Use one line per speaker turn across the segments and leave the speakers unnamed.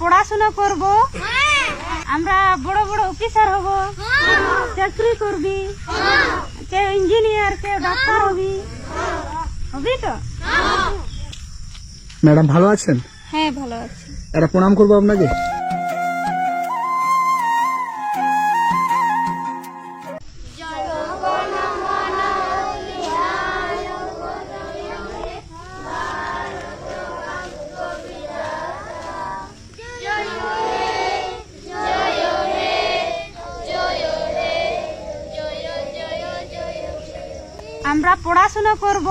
পড়াশোনা করব। আমরা বড় বড় অফিসার হব। চাকরি করবি? কেউ ইঞ্জিনিয়ার কেউ ডাক্তার হবি? হবি তো?
ম্যাডাম ভালো আছেন?
হ্যাঁ ভালো আছি।
এরা প্রণাম করব আপনাকে।
আমরা পড়াশোনা করব।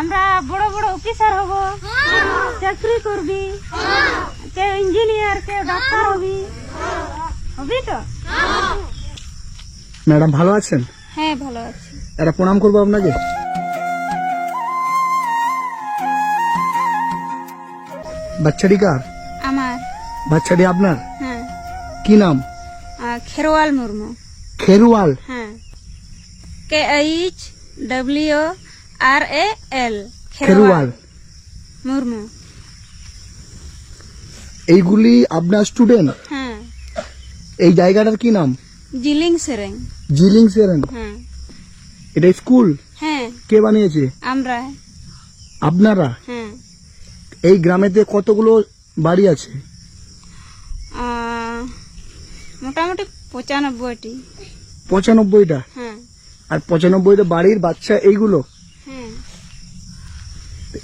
আমরা বড় বড় অফিসার হব। চাকরি করবি। কেউ ইঞ্জিনিয়ার কেউ ডাক্তার হবি। হবি তো?
ম্যাডাম ভালো আছেন?
হ্যাঁ ভালো আছি।
একটা প্রণাম করব আপনাকে। বাচ্চাটি কার?
আমার।
বাচ্চাটি আপনার?
হ্যাঁ।
কি নাম?
খেরোয়াল মুর্মু।
খেরুয়াল
হ্যাঁ। K H W R A L
Kherwal
Murmu.
এইগুলি আপনার স্টুডেন্ট
হ্যাঁ।
এই জায়গাটার কি নাম?
জিলিং সেরেং।
জিলিং সেরেন
হ্যাঁ।
এটা স্কুল?
হ্যাঁ।
কে বানিয়েছে?
আমরা।
আপনারা?
হ্যাঁ।
এই গ্রামেতে কতগুলো বাড়ি আছে?
মোটামুটি পঁচানব্বইটি।
পঁচানব্বইটা?
হ্যাঁ।
আর পঁচানব্বইটা বাড়ির বাচ্চা এইগুলো?
হ্যাঁ।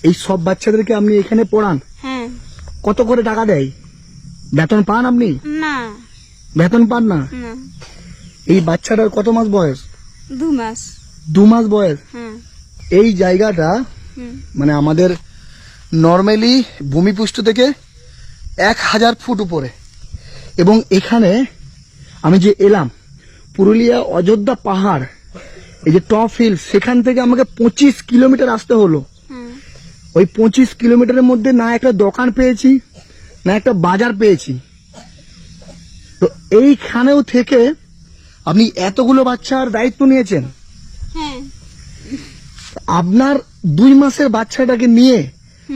এই সব বাচ্চাদেরকে আপনি এখানে পড়ান?
হ্যাঁ।
কত করে টাকা দেয়? বেতন পান আপনি?
না।
বেতন পান না?
না।
এই বাচ্চাটার কত মাস বয়স?
দু মাস।
দু মাস বয়স?
হ্যাঁ।
এই জায়গাটা মানে আমাদের নর্মালি ভূমিপুষ্ট থেকে এক হাজার ফুট উপরে। এবং এখানে আমি যে এলাম পুরুলিয়া অযোধ্যা পাহাড় এই যে টপ হিল সেখান থেকে আমাকে পঁচিশ কিলোমিটার আসতে হলো। ওই পঁচিশ কিলোমিটারের মধ্যে না একটা দোকান পেয়েছি না একটা বাজার পেয়েছি। তো এইখানেও থেকে আপনি এতগুলো বাচ্চার দায়িত্ব নিয়েছেন।
হ্যাঁ।
আপনার দুই মাসের বাচ্চাটাকে নিয়ে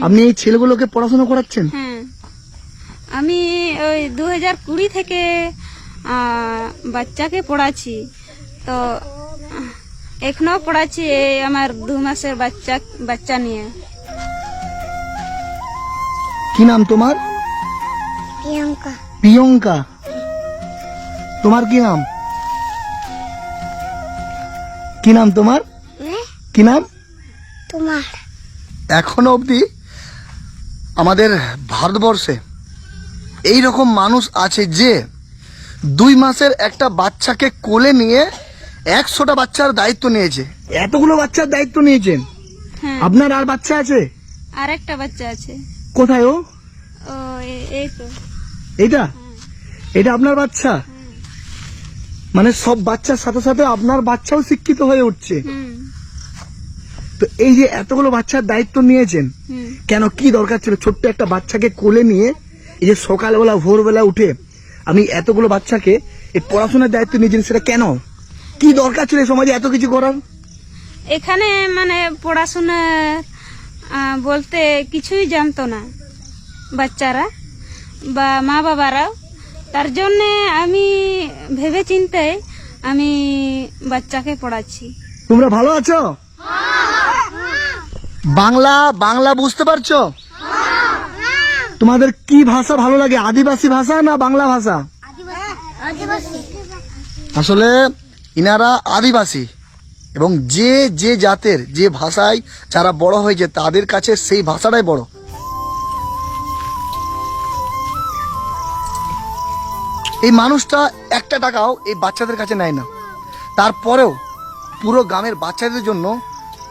আপনি এই ছেলেগুলোকে পড়াশোনা করাচ্ছেন?
হ্যাঁ। আমি ওই দু হাজার কুড়ি থেকে বাচ্চাকে পড়াচ্ছি। তো এখনও পড়াচ্ছি এই আমার দু মাসের বাচ্চা বাচ্চা নিয়ে।
কি নাম তোমার?
প্রিয়াঙ্কা।
প্রিয়ঙ্কা। তোমার কি নাম? কি নাম তোমার? কি নাম?
তোমার।
এখনও অবধি আমাদের ভারতবর্ষে এই রকম মানুষ আছে যে দুই মাসের একটা বাচ্চাকে কোলে নিয়ে একশোটা বাচ্চার দায়িত্ব নিয়েছে। এতগুলো বাচ্চার দায়িত্ব নিয়েছেন?
হ্যাঁ।
আপনার আর বাচ্চা আছে?
আর একটা বাচ্চা আছে।
কোথায় ও?
ও এই তো।
এটা এটা আপনার বাচ্চা? মানে সব বাচ্চার সাথে সাথে আপনার বাচ্চাও শিক্ষিত হয়ে উঠছে। তো এই যে এতগুলো বাচ্চার দায়িত্ব নিয়েছেন কেন কি দরকার ছিল? ছোট্ট একটা বাচ্চাকে কোলে নিয়ে এই যে সকালবেলা ভোরবেলা উঠে আমি এতগুলো বাচ্চাকে এই পড়াশোনার দায়িত্ব নিয়েছেন সেটা কেন? কি দরকার ছিল সমাজে এত কিছু করার?
এখানে মানে পড়াশোনা বলতে কিছুই জানতো না বাচ্চারা বা মা বাবারাও। তার জন্যে আমি ভেবে চিন্তে আমি বাচ্চাকে পড়াচ্ছি।
তোমরা ভালো আছো? বাংলা বাংলা বুঝতে পারছ? তোমাদের কি ভাষা ভালো লাগে? আদিবাসী ভাষা না বাংলা ভাষা? আসলে ইনারা আদিবাসী এবং যে যে জাতের যে ভাষায় যারা বড় হয়েছে তাদের কাছে সেই ভাষাটাই বড়। এই মানুষটা একটা টাকাও এই বাচ্চাদের কাছে নেয় না। তারপরেও পুরো গ্রামের বাচ্চাদের জন্য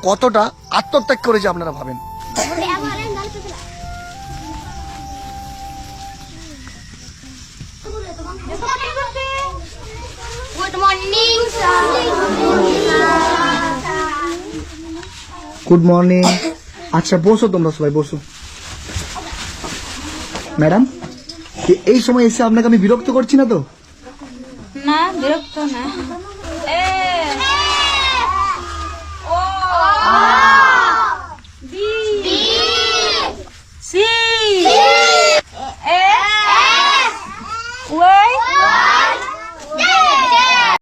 কতটা আত্মত্যাগ করেছে আপনারা ভাবেন?
গুড মর্নিং
গুড মর্নিং আচ্ছা বসো তোমরা সবাই বসো। ম্যাডাম এই সময় এসে আপনাকে আমি বিরক্ত করছি না তো?
না বিরক্ত না।